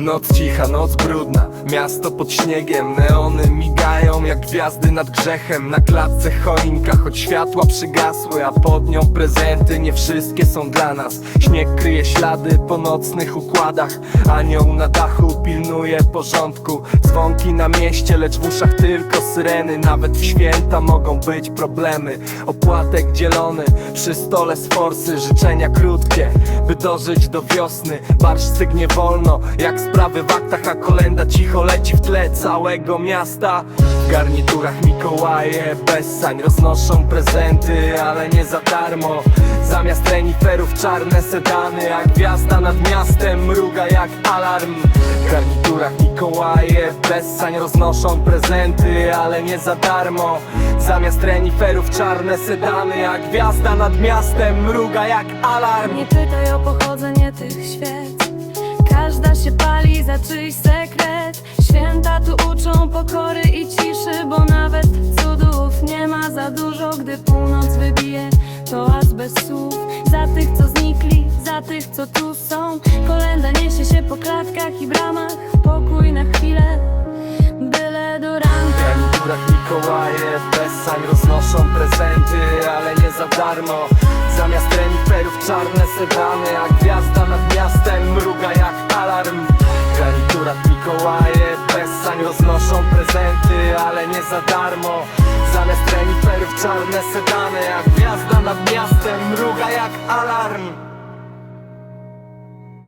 Noc cicha, noc brudna, miasto pod śniegiem Neony migają jak gwiazdy nad grzechem. Na klatce choinka, choć światła przygasły A pod nią prezenty, nie wszystkie są dla nas. Śnieg kryje ślady po nocnych układach. Anioł na dachu pilnuje porządku. Dzwonki na mieście, lecz w uszach tylko syreny. Nawet w święta mogą być problemy. Opłatek dzielony przy stole z forsy Życzenia krótkie, by dożyć do wiosny. Barsz stygnie wolno, jak sprawy w aktach A kolenda cicho leci w tle całego miasta. W garniturach Mikołaje bez sań Roznoszą prezenty, ale nie za darmo. Zamiast reniferów czarne sedany A gwiazda nad miastem mruga jak alarm. W garniturach Mikołaje bez sań Roznoszą prezenty, ale nie za darmo. Zamiast reniferów czarne sedany A gwiazda nad miastem mruga jak alarm. Nie pytaj o pochodzenie tych świec Się pali za czyjś sekret. Święta tu uczą pokory i ciszy Bo nawet cudów nie ma za dużo Gdy północ wybije, to aż bez słów. Za tych, co znikli, za tych, co tu są. Kolenda niesie się po klatkach i bramach. Pokój na chwilę, byle do ranka. Garniturach Mikołaje bez sań roznoszą prezenty, ale nie za darmo. Zamiast reniferów czarne sedany, a gwiazda nad miastem roznoszą prezenty, ale nie za darmo. Zamiast reniferów czarne sedany, a gwiazda nad miastem mruga jak alarm